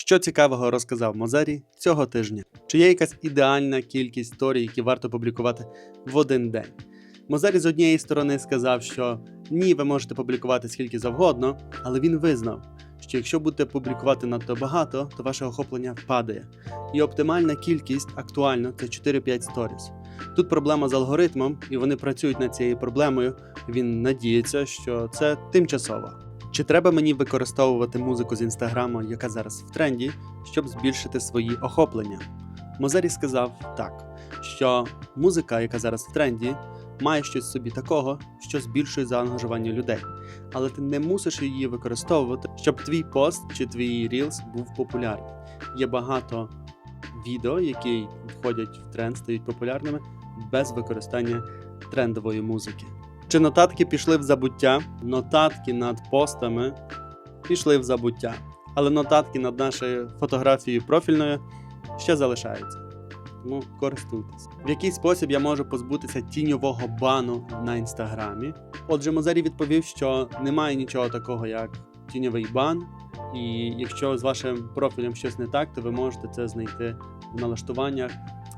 Що цікавого розказав Мозері цього тижня? Чи є якась ідеальна кількість історій, які варто публікувати в один день? Мозері з однієї сторони сказав, що ні, ви можете публікувати скільки завгодно, але він визнав, що якщо будете публікувати надто багато, то ваше охоплення падає. І оптимальна кількість актуально це 4-5 сторіс. Тут проблема з алгоритмом, і вони працюють над цією проблемою. Він надіється, що це тимчасово. Чи треба мені використовувати музику з інстаграму, яка зараз в тренді, щоб збільшити свої охоплення? Мозері сказав так, що музика, яка зараз в тренді, має щось собі такого, що збільшує заангажування людей, але ти не мусиш її використовувати, щоб твій пост чи твій рілс був популярний. Є багато відео, які входять в тренд, стають популярними без використання трендової музики. Чи нотатки пішли в забуття? Нотатки над постами пішли в забуття, але нотатки над нашою фотографією профільною ще залишаються. Тому користуйтесь. В який спосіб я можу позбутися тіньового бану на інстаграмі? Отже, Мозері відповів, що немає нічого такого, як тіньовий бан, і якщо з вашим профілем щось не так, то ви можете це знайти в налаштуваннях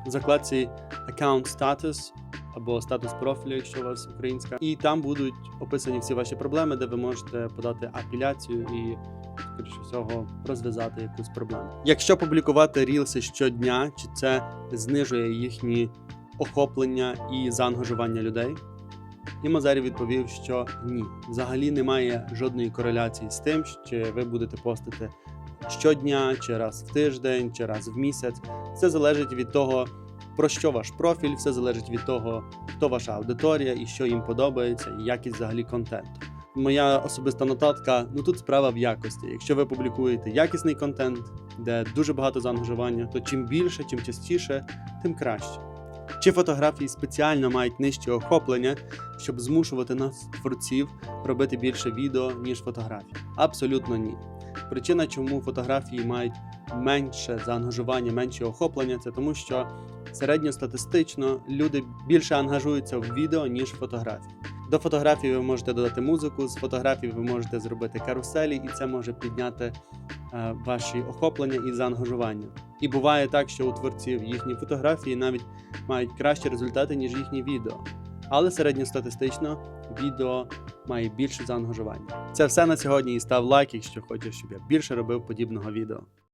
в закладці Account Status або статус профілю, якщо у вас українська, і там будуть описані всі ваші проблеми, де ви можете подати апеляцію і скоріше всього розв'язати якусь проблему. Якщо публікувати рілси щодня, чи це знижує їхні охоплення і заангажування людей? І Мазарі відповів, що ні, взагалі немає жодної кореляції з тим, що ви будете постити щодня, чи раз в тиждень, чи раз в місяць. Все залежить від того, про що ваш профіль, все залежить від того, хто ваша аудиторія і що їм подобається, і якість взагалі контенту. Моя особиста нотатка: ну тут справа в якості. Якщо ви публікуєте якісний контент, де дуже багато заангажування, то чим більше, чим частіше, тим краще. Чи фотографії спеціально мають нижче охоплення, щоб змушувати нас, творців, робити більше відео, ніж фотографій? Абсолютно ні. Причина, чому фотографії мають менше заангажування, менше охоплення, це тому, що середньостатистично люди більше ангажуються в відео, ніж фотографії. До фотографії ви можете додати музику, з фотографії ви можете зробити каруселі, і це може підняти е, ваші охоплення і заангажування. І буває так, що у творців їхні фотографії навіть мають кращі результати, ніж їхні відео. Але середньостатистично відео має більше заангажування. Це все на сьогодні. І став лайк, якщо хочеш, щоб я більше робив подібного відео.